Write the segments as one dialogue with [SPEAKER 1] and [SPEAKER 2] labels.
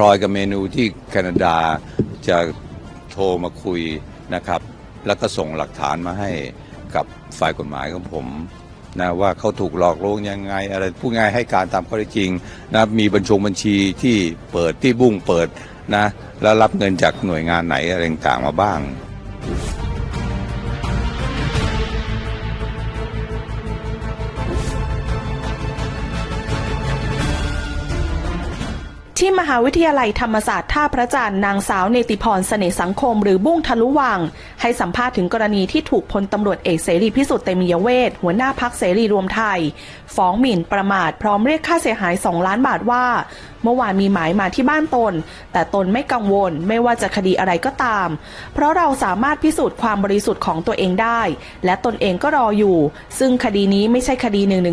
[SPEAKER 1] พลอยกับเมนูที่แคนาดาจะโทรมาคุยนะครับ แล้วก็ส่งหลักฐานมาให้กับฝ่ายกฎหมายของผมนะว่าเขาถูกหลอกลวงยังไง อะไรพูดง่ายให้การตามข้อเท็จจริงนะมีบัญชงบัญชีที่เปิดที่บุ้งเปิดนะแล้วรับเงินจากหน่วยงานไหนอะไรต่างๆมาบ้าง
[SPEAKER 2] ที่มหาวิทยาลัยธรรมศาสตร์ท่าพระจันทร์นางสาวเนติพรเสน่สังคม หรือบุ้งทะลุวัง ให้สัมภาษณ์ถึงกรณีที่ถูกพลตำรวจเอกเสรีพิสุทธิ์เตมียเวทหัวหน้าพักเสรีรวมไทย ฟ้องหมิ่นประมาทพร้อมเรียกค่าเสียหาย 2 ล้านบาทว่า เมื่อวานมีหมายมาที่บ้านตน แต่ตนไม่กังวลไม่ว่าจะคดีอะไรก็ตาม เพราะเราสามารถพิสูจน์ความบริสุทธิ์ของตัวเองได้ และตนเองก็รออยู่ ซึ่งคดีนี้ไม่ใช่คดี1นึ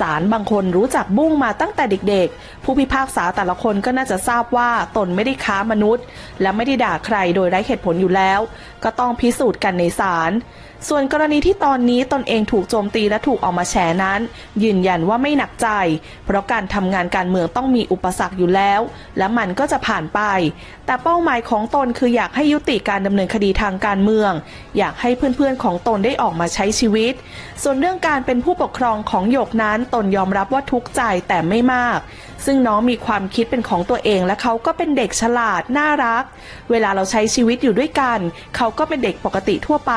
[SPEAKER 2] ศาลบางคนรู้จักบุ้งมาตั้งแต่เด็กๆ ผู้พิพากษาแต่ละคนก็น่าจะทราบว่าตนไม่ได้ค้ามนุษย์ และไม่ได้ด่าใครโดยไร้เหตุผลอยู่แล้ว ก็ต้องพิสูจน์กันในศาลส่วนกรณีที่ตอนนี้ตนเองถูกโจมตีและถูกออกมาแฉนั้น ยืนยันว่าไม่หนักใจ เพราะการทำงานการเมืองต้องมีอุปสรรคอยู่แล้ว และมันก็จะผ่านไป แต่เป้าหมายของตนคืออยากให้ยุติการดำเนินคดีทางการเมือง อยากให้เพื่อนๆของตนได้ออกมาใช้ชีวิต ส่วนเรื่องการเป็นผู้ปกครองของหยกนั้นตนยอมรับว่าทุกข์ใจแต่ไม่มาก ซึ่งน้องมีความคิดเป็นของตัวเองและเขาก็เป็นเด็กฉลาดน่ารัก เวลาเราใช้ชีวิตอยู่ด้วยกัน เขาก็เป็นเด็กปกติทั่วไป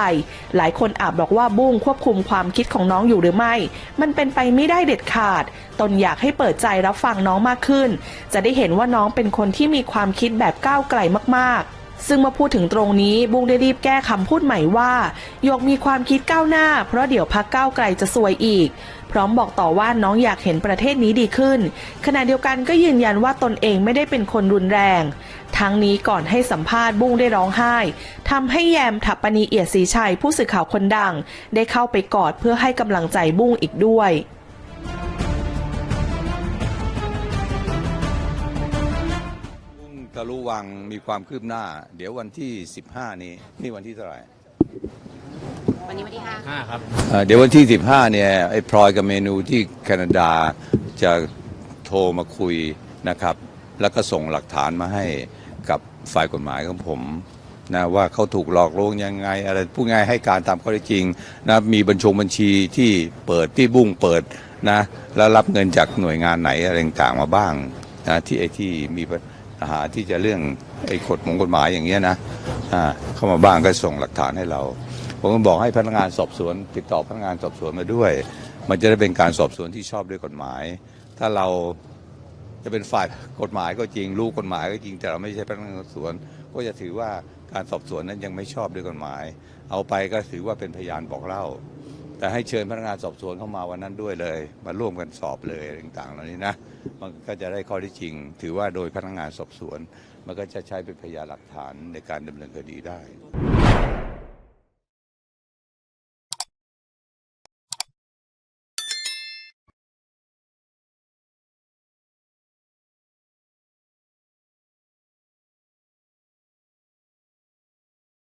[SPEAKER 2] หลายคนอาจบอกว่าบุ้งควบคุมความคิดของน้องอยู่หรือไม่ มันเป็นไปไม่ได้เด็ดขาด ตนอยากให้เปิดใจรับฟังน้องมากขึ้น จะได้เห็นว่าน้องเป็นคนที่มีความคิดแบบก้าวไกลมากๆ ซึ่งเมื่อพูดถึงตรงนี้บุ้งได้รีบแก้คำพูดใหม่ว่าหยกมีความคิดก้าวหน้า เพราะเดี๋ยวพักก้าวไกลจะซวยอีก พร้อมบอกต่อว่าน้องอยากเห็นประเทศนี้ดีขึ้น ขณะเดียวกันก็ยืนยันว่าตนเองไม่ได้เป็นคนรุนแรง ทั้งนี้ก่อนให้สัมภาษณ์บุ้งได้ร้องไห้ทำให้แยมถัปปณีเอียดศรีชัยผู้สื่อข่าวคนดัง ได้เข้าไปกอดเพื่อให้กำลังใจบุ้งอีกด้วย
[SPEAKER 1] บุ้งทะลุวังมีความคืบหน้า เดี๋ยววันที่ 15 นี้นี่วันที่เท่าไหร่
[SPEAKER 3] วันนี้วันที่ห้า
[SPEAKER 4] ห้าครับ
[SPEAKER 1] เอ่อเดี๋ยววันที่ 15 เนี่ยไอ้พลอยกับเมนูที่แคนาดาจะโทรมาคุยนะครับ แล้วก็ส่งหลักฐานมาให้กับฝ่ายกฎหมายของผมนะว่าเขาถูกหลอกลวงยังไงอะไรพูดง่ายให้การตามข้อเท็จจริงนะมีบัญชงบัญชีที่เปิดที่บุ้งเปิดนะแล้วรับเงินจากหน่วยงานไหนอะไรต่างๆมาบ้างนะที่ไอ้ที่มีปัญ หาที่จะเรื่องไอ้กฎมงกฎหมายอย่างเงี้ยนะอ่าเข้ามาบ้างก็ส่งหลักฐานให้เรา ผมก็บอกให้พนักงานสอบสวน ติดต่อพนักงานสอบสวนมาด้วย มันจะได้เป็นการสอบสวนที่ชอบด้วยกฎหมาย ถ้าเราจะเป็นฝ่ายกฎหมายก็จริงรู้กฎหมายก็จริงแต่เราไม่ใช่พนักงานสอบสวน ก็จะถือว่าการสอบสวนนั้นยังไม่ชอบด้วยกฎหมาย เอาไปก็ถือว่าเป็นพยานบอกเล่า แต่ให้เชิญพนักงานสอบสวนเข้ามาวันนั้นด้วยเลย มาร่วมกันสอบเลยต่างๆ เหล่านี้นะ มันก็จะได้ข้อที่จริง ถือว่าโดยพนักงานสอบสวน มันก็จะใช้เป็นพยานหลักฐานในการดำเนินคดีได้